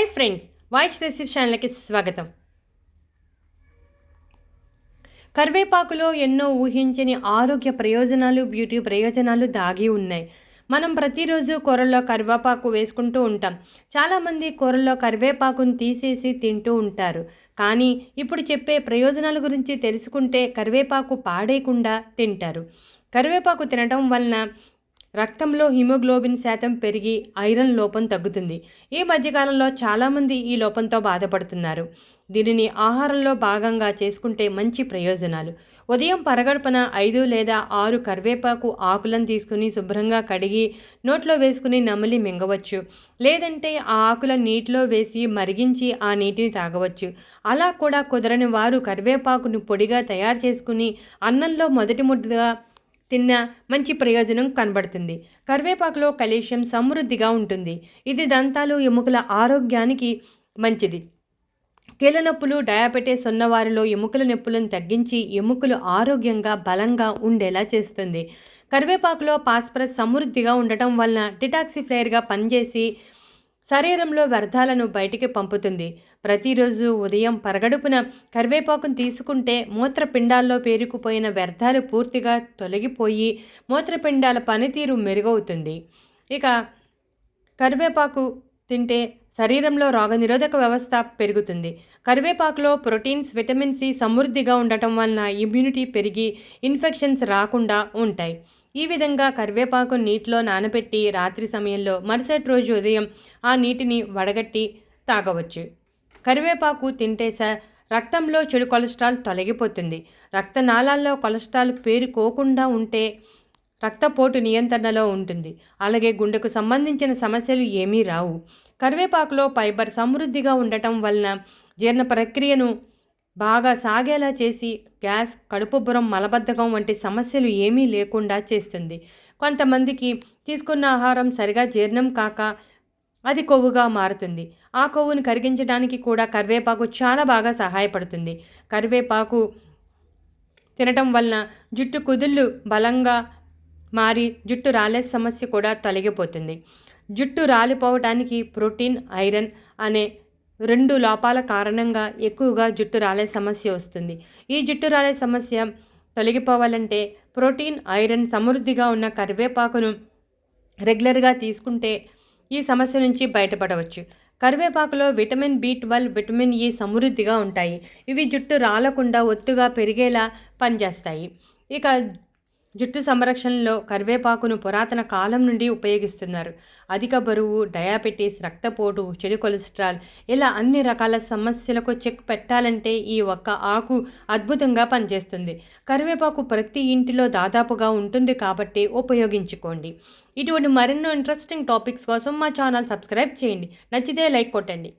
Hi friends voice recipe ఛానల్కి స్వాగతం. కరివేపాకులో ఎన్నో ఊహించని ఆరోగ్య ప్రయోజనాలు బ్యూటీ ప్రయోజనాలు దాగి ఉన్నాయి. మనం ప్రతిరోజు కూరల్లో కరివేపాకు వేసుకుంటూ ఉంటాం. చాలామంది కూరల్లో కరివేపాకును తీసేసి తింటూ ఉంటారు. కానీ ఇప్పుడు చెప్పే ప్రయోజనాల గురించి తెలుసుకుంటే కరివేపాకు పాడేయకుండా తింటారు. కరివేపాకు తినడం వలన రక్తంలో హిమోగ్లోబిన్ శాతం పెరిగి ఐరన్ లోపం తగ్గుతుంది. ఈ మధ్యకాలంలో చాలామంది ఈ లోపంతో బాధపడుతున్నారు. దీనిని ఆహారంలో భాగంగా చేసుకుంటే మంచి ప్రయోజనాలు. ఉదయం పరగడుపున ఐదు లేదా ఆరు కరివేపాకు ఆకులను తీసుకుని శుభ్రంగా కడిగి నోట్లో వేసుకుని నమిలి మింగవచ్చు. లేదంటే ఆ ఆకుల నీటిలో వేసి మరిగించి ఆ నీటిని తాగవచ్చు. అలా కూడా కుదరని వారు కరివేపాకును పొడిగా తయారు చేసుకుని అన్నంలో మొదటి ముద్దగా తిన్న మంచి ప్రయోజనం కనబడుతుంది. కరివేపాకులో కలేషియం సమృద్ధిగా ఉంటుంది. ఇది దంతాలు ఎముకల ఆరోగ్యానికి మంచిది. కీళ్ళ నొప్పులు డయాబెటీస్ ఉన్నవారిలో ఎముకల నొప్పులను తగ్గించి ఎముకలు ఆరోగ్యంగా బలంగా ఉండేలా చేస్తుంది. కరివేపాకులో పాస్పరస్ సమృద్ధిగా ఉండటం వలన డిటాక్సిఫైర్గా పనిచేసి శరీరంలో వ్యర్థాలను బయటికి పంపుతుంది. ప్రతిరోజు ఉదయం పరగడుపున కరివేపాకును తీసుకుంటే మూత్రపిండాల్లో పేరుకుపోయిన వ్యర్థాలు పూర్తిగా తొలగిపోయి మూత్రపిండాల పనితీరు మెరుగవుతుంది. ఇక కరివేపాకు తింటే శరీరంలో రోగనిరోధక వ్యవస్థ పెరుగుతుంది. కరివేపాకులో ప్రోటీన్స్ విటమిన్ సి సమృద్ధిగా ఉండటం వలన ఇమ్యూనిటీ పెరిగి ఇన్ఫెక్షన్స్ రాకుండా ఉంటాయి. ఈ విధంగా కరివేపాకు నీటిలో నానబెట్టి రాత్రి సమయంలో మరుసటి రోజు ఉదయం ఆ నీటిని వడగట్టి తాగవచ్చు. కరివేపాకు తింటే స రక్తంలో చెడు కొలెస్ట్రాల్ తొలగిపోతుంది. రక్తనాళాల్లో కొలెస్ట్రాల్ పేరుకోకుండా ఉంటే రక్తపోటు నియంత్రణలో ఉంటుంది. అలాగే గుండెకు సంబంధించిన సమస్యలు ఏమీ రావు. కరివేపాకులో ఫైబర్ సమృద్ధిగా ఉండటం వలన జీర్ణ ప్రక్రియను బాగా సాగేలా చేసి గ్యాస్ కడుపుబ్బరం మలబద్ధకం వంటి సమస్యలు ఏమీ లేకుండా చేస్తుంది. కొంతమందికి తీసుకున్న ఆహారం సరిగా జీర్ణం కాక అది కొవ్వుగా మారుతుంది. ఆ కొవ్వును కరిగించడానికి కూడా కరివేపాకు చాలా బాగా సహాయపడుతుంది. కరివేపాకు తినటం వలన జుట్టు కుదుళ్ళు బలంగా మారి జుట్టు రాలే సమస్య కూడా తొలగిపోతుంది. జుట్టు రాలిపోవటానికి ప్రోటీన్ ఐరన్ అనే రెండు లోపాల కారణంగా ఎక్కువగా జుట్టు రాలే సమస్య వస్తుంది. ఈ జుట్టు రాలే సమస్య తొలగిపోవాలంటే ప్రోటీన్ ఐరన్ సమృద్ధిగా ఉన్న కరివేపాకును రెగ్యులర్గా తీసుకుంటే ఈ సమస్య నుంచి బయటపడవచ్చు. కరివేపాకులో vitamin B twelve vitamin E సమృద్ధిగా ఉంటాయి. ఇవి జుట్టు రాలకుండా ఒత్తుగా పెరిగేలా పనిచేస్తాయి. ఇక జుట్టు సంరక్షణలో కరివేపాకును పురాతన కాలం నుండి ఉపయోగిస్తున్నారు. అధిక బరువు డయాబెటీస్ రక్తపోటు చెడు కొలెస్ట్రాల్ ఇలా అన్ని రకాల సమస్యలకు చెక్ పెట్టాలంటే ఈ ఒక్క ఆకు అద్భుతంగా పనిచేస్తుంది. కరివేపాకు ప్రతి ఇంటిలో దాదాపుగా ఉంటుంది కాబట్టి ఉపయోగించుకోండి. ఇటువంటి మరెన్నో ఇంట్రెస్టింగ్ టాపిక్స్ కోసం మా ఛానల్ సబ్స్క్రైబ్ చేయండి. నచ్చితే లైక్ కొట్టండి.